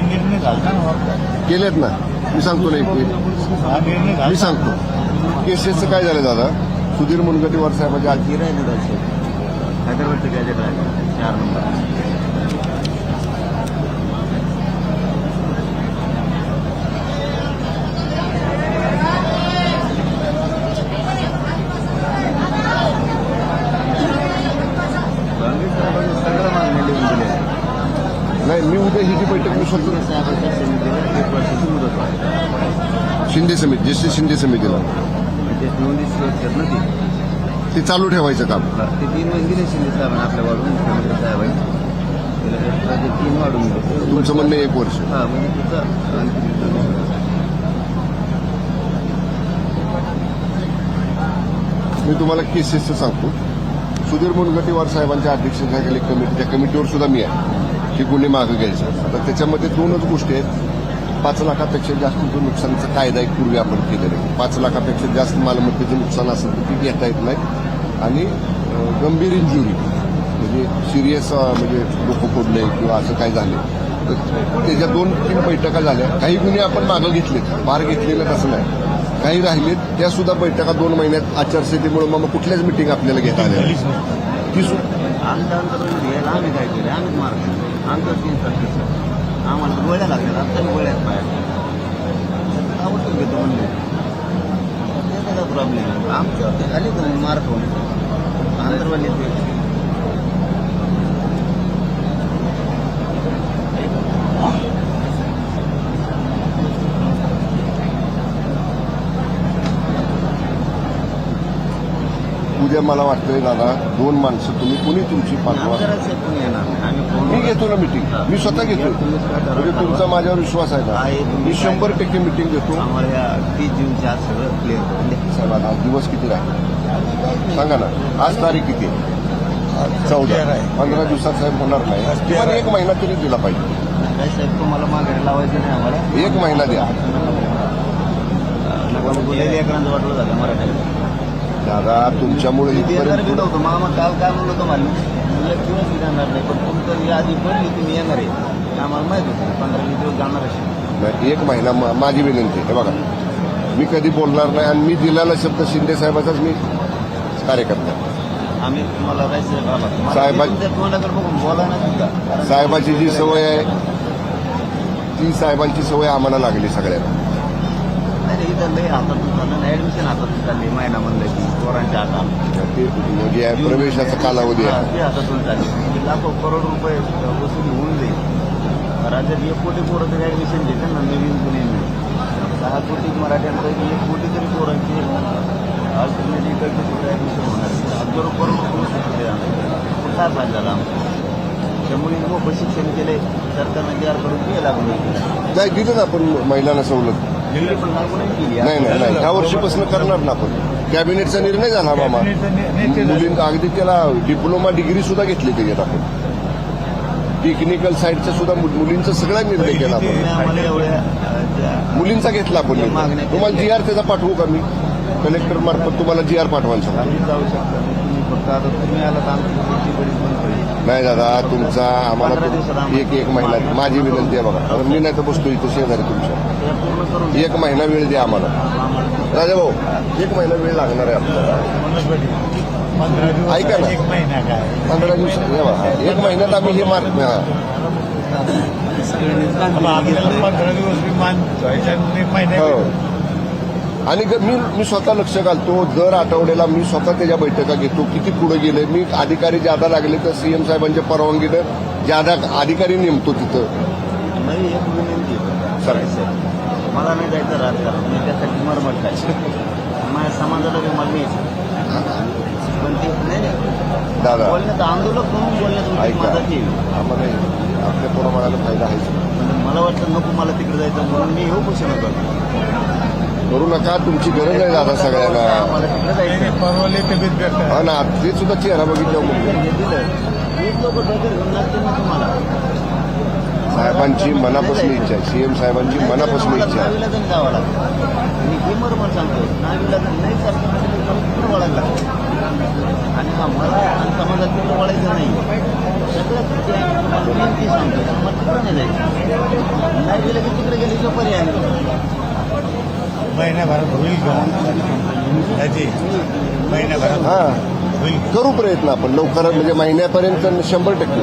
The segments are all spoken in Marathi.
निर्णय झाला ना केलेत ना. मी सांगतो ना एक मिनिट. हा निर्णय मी झाला सांगतो. केसेसचं काय झालं दादा? सुधीर मुनगंटीवार साहेबांच्या आज गिराय निघायचे हैदराबादचं गॅजेट आहे चार नंबर काँग्रेस साहेबांनी सगळं मागणी लिहून दिले नाही मी उद्या ही जी बैठक मुदत आहे शिंदे समिती जसे शिंदे समितीला. ते ना ती. चालू ठेवायचं काम. ते तीन महिने शिंदे साहेबांनी आपल्या वाढून मुख्यमंत्री साहेबांनी. तीन वाढून तुमचं म्हणणं एक वर्ष. हा म्हणजे मी तुम्हाला केसेसचं सांगतो. सुधीर मुनगंटीवार साहेबांच्या अध्यक्षतेखाली कमिटी त्या कमिटीवर सुद्धा मी आहे. ही गुन्हे मागं घ्यायचं. तर त्याच्यामध्ये दोनच गोष्टी आहेत. पाच लाखापेक्षा जास्तीचं नुकसानीचा कायदा एक पूर्वी आपण केलेला आहे. पाच लाखापेक्षा जास्त मालमत्तेचं नुकसान असेल तर ती घेता येत नाही. आणि गंभीर इंजुरी म्हणजे सिरियस म्हणजे डोकं फोडले किंवा असं काय झालं तर त्याच्या दोन तीन बैठका झाल्या. काही गुन्हे आपण मागं घेतलेत. पार घेतलेलं तसं नाही. काही राहिलेत त्या सुद्धा बैठका दोन महिन्यात आचारसंहितेमुळे मग कुठल्याच मिटिंग आपल्याला घेता आल्या ती सु आमच्या अंतर्गत घ्यायला आम्ही काय केलं? आम्हीच मारतो आमचं तीन तारखेचं आम्हाला गोळ्या लागल्या आता गोळ्यात बाहेर. आवडून घेतो म्हणले. त्याचा प्रॉब्लेम आहे आमच्या झाली तर मार्क आंतरवाली उद्या मला वाटतंय दादा दोन माणसं तुम्ही कुणी तुमची पाठवा? मी घेतो ना मिटिंग मी स्वतः घेतो म्हणजे तुमचा माझ्यावर विश्वास आहे तुम्ही मी शंभर टक्के मिटिंग घेतो. साहेब आता आज दिवस किती राहील? सांगा ना. आज तारीख किती? आहे? चौदा. पंधरा दिवसात साहेब होणार नाही. तेरा. एक महिना तरी दिला पाहिजे. साहेब तुम्हाला लावायचं नाही आम्हाला. एक महिना द्या. वाटलं झालं दादा तुमच्यामुळे इथपर्यंत होतो? मामा काल काय म्हणलं होतं मला मी जाणार नाही पण तुमचं यादी पडली तुम्ही येणार आहे. आम्हाला माहीत होतं पंधरा वीस दिवस जाणार असेल एक महिना माझी विनंती आहे बघा. मी कधी बोलणार नाही आणि मी दिलेला शब्द शिंदे साहेबाचाच मी कार्यकर्ता. आम्ही तुम्हाला तोंडाकडे बघून बोला ना साहेबाची जी सवय आहे ती साहेबांची सवय आम्हाला लागली सगळ्यांना. नाही इथं लय चाललं ऍडमिशन हातातून चालली महिना म्हणलं की पोरांच्या हातात. ते म्हणजे प्रवेशाचा कालावधी हा, आहे ते हातातून चालली म्हणजे लाखो करोड रुपये वसूल होऊन जाईल. राज्यात एक कोटी पोरं तरी ऍडमिशन घेते ना नवीन पुणे दहा कोटी मराठ्यांपैकी एक कोटी तरी पोरांची अल्टरनेट इकडचे कुठे ऍडमिशन होणार. हजारो करोड केले आम्ही. काय फायदा झाला आमचा? त्यामुळे मोफत शिक्षण केले सरकारनं तयार करून ते लागू नाही दिलं ना आपण महिलांना सवलत. नाही नाही नाही ह्या वर्षीपासून करणार ना आपण. कॅबिनेटचा निर्णय झाला मामा. मुलींना अगदी त्याला डिप्लोमा डिग्री सुद्धा घेतली त्याच्यात आपण. टेक्निकल साईडचा सुद्धा मुलींचा सगळा निर्णय केला आपण. मुलींचा घेतला आपण तुम्हाला जी आर त्याचा पाठवू का मी? कलेक्टर मार्फत तुम्हाला जी आर पाठवायला नाही दादा तुमचा आम्हाला एक एक महिना माझी विनंती आहे बघा. मी नाही तर बसतो इथं शेजारी तुमच्या. एक महिना वेळ द्या आम्हाला राजा भाऊ एक महिना वेळ लागणार आहे आपल्याला ऐका ना. एक महिना काय पंधरा दिवस एक महिन्यात आम्ही हे मार्क हा. आणि मी मी स्वतः लक्ष घालतो दर आठवड्याला मी स्वतः त्याच्या बैठका घेतो किती पुढे गेले मी अधिकारी ज्यादा लागले तर सीएम साहेबांच्या परवानगीनं ज्यादा अधिकारी नेमतो तिथं. सर. मला नाही जायचं राजकारण मी त्यासाठी मरमट काय? माझ्या समाजाला बी मला न्यायचं पण ते नाही नाही. दादा. बोलण्यात आंदोलक म्हणून बोलण्यात मदत येईल आम्हाला आपल्या पोराबाळाला फायदा आहे. मला वाटतं नको मला तिकडे जायचं म्हणून मी येऊ कुशल करतो करू नका. तुमची गरज आहे दादा सगळ्यांना. हा ना ते सुद्धा चेहरा लोक ना तुम्हाला. साहेबांची मनापासून इच्छा आहे. सीएम साहेबांची मनापासून इच्छा आहे. नावीला जण जावं लागतं आणि हे बरोबर सांगतो नावीला जण नाही सरकार तिकडे वळायला लागतं आणि मला आणि समाजात तिकडे वळायचं नाही. सगळं किती आहे तुम्हाला विनंती सांगतो मला तिकडे नाही जायचं. नाही दिलं की तिकडे गेल्याशिवाय पर्याय नाही. महिन्याभरात होईल त्याची महिन्याभरात हा? करू प्रयत्न आपण. लवकर म्हणजे महिन्यापर्यंत शंभर टक्के.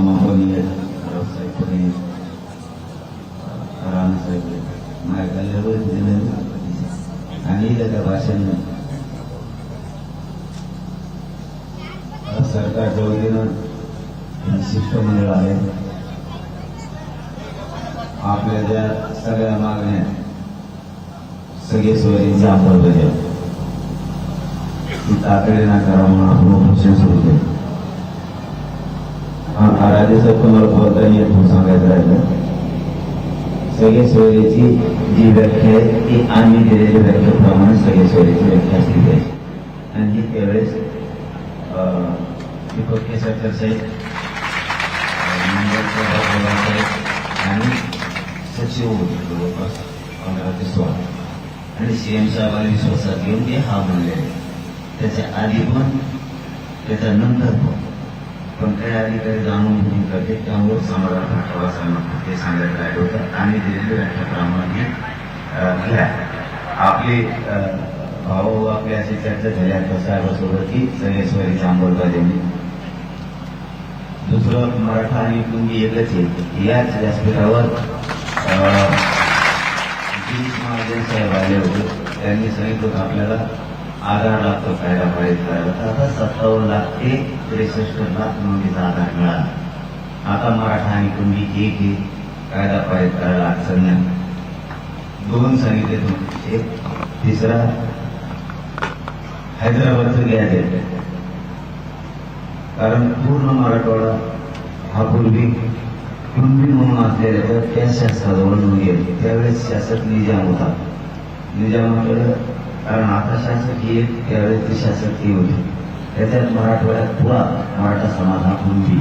मामा पण येत रावसाहेब पण येत रामसाहेब येत माझ्या कल्याण दिलं आणि त्या भाषण सरकारच्या वतीनं हे शिष्टमंडळ आहे आपल्या ज्या सगळ्या मागण्या सगळे सोयींची अंमलबजावणी ती तातडीनं करा म्हणून आपण उपोषण सुरू केलं आराधीचं तुम्हाला बोलता येत सांगायचं राहिलं. सगळे सोयीची जी व्याख्या आहे ती आम्ही दिलेल्या व्याख्येप्रमाणे सगळे सोयीची व्याख्या असली पाहिजे आणि ही त्यावेळेस अं, दीपक केसरकर साहेब आणि सचिव होते जवळपास पंधरा ते सोळा आणि सीएम साहेबांनी विश्वासात घेऊन ते हा म्हणले त्याच्या आधी पण त्याच्या नंतर पण. पण काही अधिकारी जाणून बुजून करते. त्यामुळे समाजाला प्रवासांना ते सांगायचं राहिलं होतं आणि दिलेल्या व्याख्याप्रमाणे घ्या. आपले भाऊ आपले अशी चर्चा झाली. आता साहेबासोबत की सगळे स्वरीची अंमलबजावणी दुसरं मराठा आणि कुंगी एकच आहे. याच व्यासपीठावर अं, महाजन साहेब आले होते. त्यांनी सांगितलं आपल्याला आधार लागतो कायदा पारित करायला तर आता सत्तावन्न लाख ते त्रेसष्ट लाख नोंदीचा आधार मिळाला. आता मराठा आणि कुंभी एक हे कायदा पारित करायला अडचण नाही. दोन सांगितले तुम्ही एक तिसरा हैदराबादचं घ्यायचं कारण पूर्ण मराठवाडा हा पूर्वी कुणबी म्हणून असलेल्या त्या शासनाजवळ नोंदी त्यावेळेस शासक निजाम होता. निजामाकडे कारण आता शासकीय ही एक त्यावेळेस ते होती. त्याच्यात मराठवाड्यात पुरा मराठा समाज हा कुणबी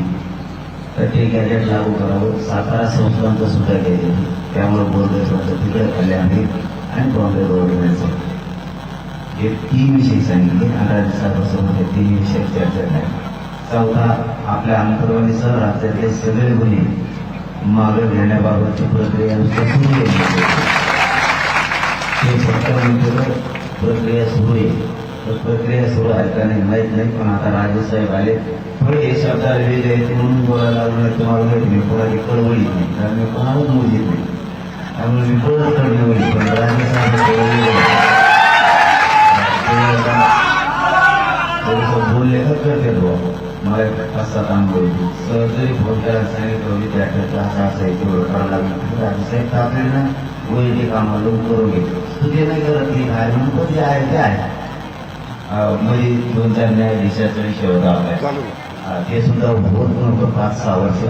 तर ते गॅजेट लागू करावं. सातारा संस्थांचं सुद्धा गॅजेट त्यामुळे बोर्डेश्वरचं तिकडे कल्याण होईल आणि बॉम्बे गव्हर्नमेंटचं हे तीन विषय सांगितले. अठरा दिवसापासून तीन विषय चर्चा झाली. चौथा आपल्या अंतर्वाणीसह राज्यातले सगळे गुन्हे मागे घेण्याबाबतची प्रक्रिया सुरू केली ते सरकार प्रक्रिया सुरू आहे. तर प्रक्रिया सुरू आहे का नाही माहीत नाही पण आता राजे साहेब आले. थोडे हे शब्दाला लिहिले आहेत म्हणून बोलायला लागलं तुम्हाला माहीत नाही कोणाची कळवळीत नाही कारण मी कोणालाच मोजित नाही. त्यामुळे मी परत कळवळी पण राजे साहेब बोलले तर करते बुवा? मला पाच सात अनुभव येते. जरी फोन करायला सांगितलं विद्यार्थ्याचं असा असं आहे तेवढं करावं लागलं राजेसाहेब तातडीनं वैदिक आम्हाला करून घेतो तुझे नाही करत नाही काय? म्हणून जे आहे ते आहे. मध्ये दोन चार न्यायाधीशाचा विषय होता आपल्या ते सुद्धा होत नव्हतं पाच सहा वर्ष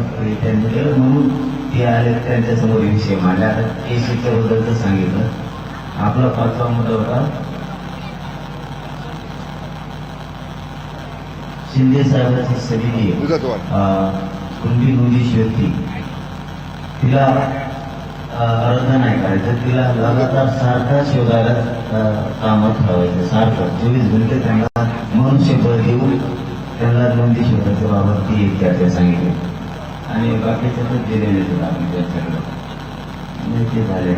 त्यांनी केलं. म्हणून ते आले त्यांच्यासमोर विषय मांडला. आता केसीच्या बद्दलचं सांगितलं. आपला पाचवा मुद्दा होता शिंदे साहेबांची समिती कुंडी नोंदीची व्यक्ती. तिला अर्ज नाही करायचं. तिला लगातार सारखा शोधायला कामात ठेवायचं. सारखं. चोवीस घंटे त्यांना मनुष्यबळ देऊन त्यांना नोंदी शोधायच्या बाबत ती एक चर्चा सांगितली. आणि बाकीचे तर दिलेले होते आपण त्यांच्याकडे. आणि ते झाले.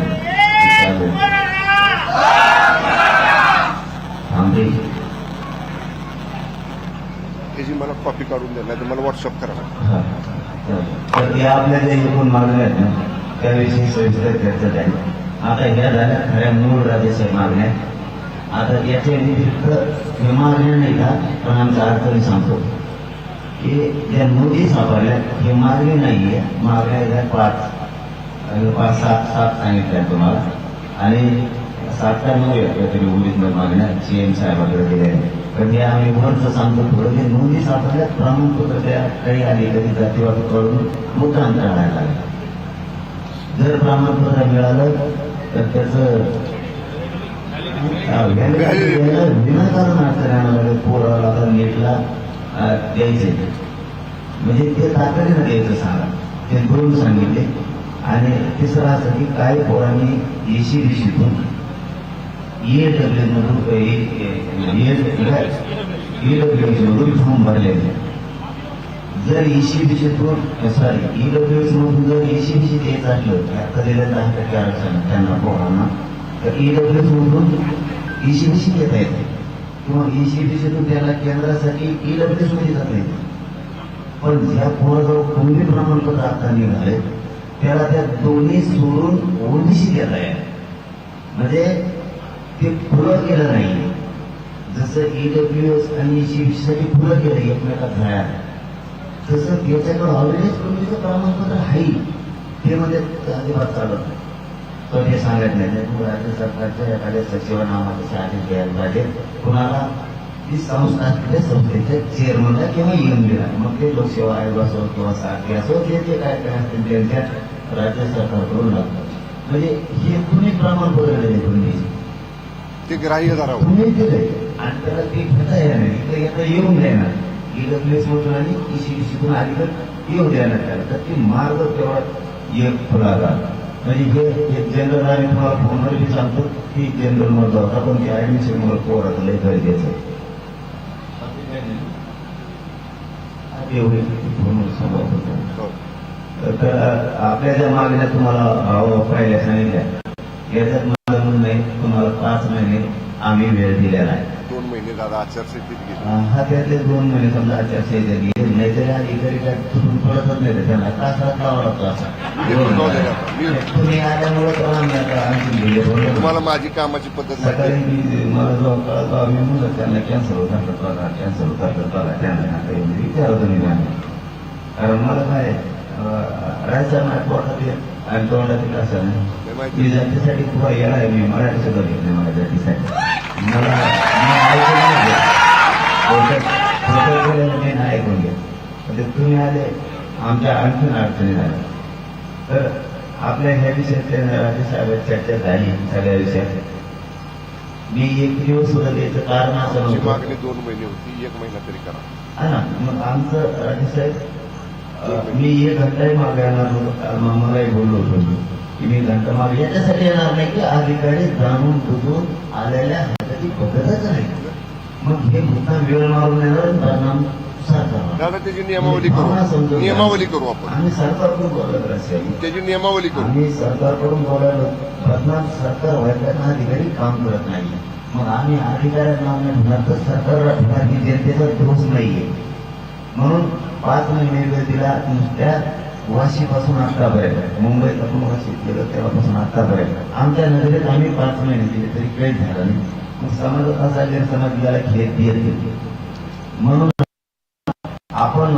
थांबे त्याची मला कॉपी काढून द्या नाही तर मला व्हॉट्सअप करा. तर या आपल्या ज्या एकूण मागण्या आहेत ना त्याविषयी सविस्तर चर्चा झाली आता ह्या झाल्या खऱ्या मूळ राज्याच्या मागण्या. आता याच्या व्यतिरिक्त हे मागण्या नाही का? पण आमचा अडचणी सांगतो. की ज्या नोंदी सापडल्या हे मागणी नाहीये. मागण्या या पाच. पाच सात सात सांगितल्या तुम्हाला. आणि सात का नऊ आहेत काहीतरी ओरिजिनल मागण्या सीएम साहेबांकडे दिल्या पण त्या आम्ही वरचं सांगतो थोडं. ते नोंदी सापडल्या प्रमाणपत्र त्या काही आली कधी जातीवादकडून कळून अंतर राहायला लागलं. जर प्रमाणपत्र मिळालं तर त्याचं विनाकारण अडचण आणायला पोराला आता नेटला द्यायचे. म्हणजे ते तातडीनं द्यायचं सांगा ते दोन सांगितले. आणि तिसरं असं की काही पोरांनी एसी दिशीतून ए डब्ल्यू मधून ईडब्ल्यू मधून फॉर्म भरलेले. जर ईसीबीसीतून सॉरी ईडब्ल्यूएस मधून जर ईसीबीसी द्यायचं असलं तर आता दिलं दहा टक्के आरक्षण? त्यांना पोरांना तर ईडब्ल्यूएस मधून ईसीबीसी घेता येते. किंवा ईसीबीसीतून त्याला केंद्रासाठी ईडब्ल्यूएसमध्ये जाता येते. पण ज्या पोराजवळ कुणबी प्रमाणपत्र आता निघाले त्याला त्या दोन्ही सोडून ओबीसी देता येत म्हणजे ते फुलं केलं नाही. जसं ईडब्ल्यूएस आणि ईसीबीसी साठी फुलं केलं एकमेकात झाल्या. तसं त्याच्याकडे ऑलरेडी पूर्वीचं प्रमाणपत्र आहे ते म्हणजे अजिबात चालत नाही. तर हे सांगत नाही त्यामुळे राज्य सरकारच्या एखाद्या सचिवनामाचे आदेश द्यायला पाहिजे कुणाला ती संस्था त्या संस्थेच्या चेअरमनला किंवा एमडीला मग ते लोकसेवा आयोग असो किंवा सारखे असो ते जे काय काय असतील त्यांच्या राज्य सरकारकडून लागतात म्हणजे हे कुणी प्रमाणपत्र दिले तुम्ही? ते ग्राह्य धरावं तुम्ही दिले. आणि त्याला ते घेता येणार येता येऊन देणार मधून आणि ईसीबीसीतून आली तर येऊ देणार त्याला तर ती मार्ग तेवढा एक फुलाला म्हणजे हे एक जनरल आणि तुम्हाला फोनवर बी सांगतो की जनरलमध्ये होता पण ते ऍडमिशन मला पोराचं लय गरजेचं आहे. हो. तर आपल्या ज्या मागण्या तुम्हाला पाहिल्या सांगितल्या याच्यात म्हणणं आहे तुम्हाला पाच महिने आम्ही वेळ दिलेला आहे. महिने दादा आचारसंहितेत गेले. अं, हा त्यातले दोन महिने समजा आचारसंहिता गेली नाहीतरी अधिकारी काय तुटून पडतच नाही रे त्यांना. तासात लावा लागतो असा. पण जाऊ दे ना. मी- तुम्ही आल्यामुळे तर आम्ही आता आणखी गेले बरोबर? तुम्हाला माझी कामाची पद्धत सकाळी. मी मला जो कळत आम्ही म्हणलं त्यांना कॅन्सर होता तर बघा कॅन्सर होता बघा त्यांना विचारतो मी त्यांना कारण मला काय राहायचं ना पोटात आणि तोंडातील असं मी जातीसाठी पुढे येणार आहे? मी मराठी सुद्धा घेतले माझ्या जातीसाठी. मला ऐकून नाही मी ऐकून घेत. म्हणजे तुम्ही आले आमच्या आणखीन अडचणी झाल्या. तर आपल्या ह्या विषयाच्या राजे साहेब चर्चा झाली सगळ्या विषयात. मी एक दिवस सुद्धा द्यायचं कारण असं मागणी दोन महिने होती एक महिना तरी करा. हा मग आमचं राजेसाहेब अं, मी एक घंटाही मागे येणार नव्हतो. काल मग मलाही बोललो होतो मी की मी घंटा मागे याच्यासाठी येणार नाही की अधिकारी जाणून बुजून आलेल्या ह्याच्याची पद्धतच नाही मग हे पुन्हा वेळ मारून येणार परिणाम दादा त्याची नियमावली करू. नियमावली करू आपण. आम्ही सरकारकडून त्याची नियमावली करू. आम्ही सरकारकडून बोलायलो बदनाम सरकार व्हायला अधिकारी काम करत नाही मग आम्ही अधिकाऱ्यांना आम्ही सरकारला ठेवणार जनतेचा दोष नाहीये. म्हणून पाच महिने वेळ दिला नुसत्या वाशीपासून आतापर्यंत मुंबईपासून वाशी केलं तेव्हापासून आत्तापर्यंत आमच्या नजरेत आम्ही पाच महिने दिले तरी काही झालं नाही. मग समाजात असा गैरसमज गेला. खेळ म्हणून आपण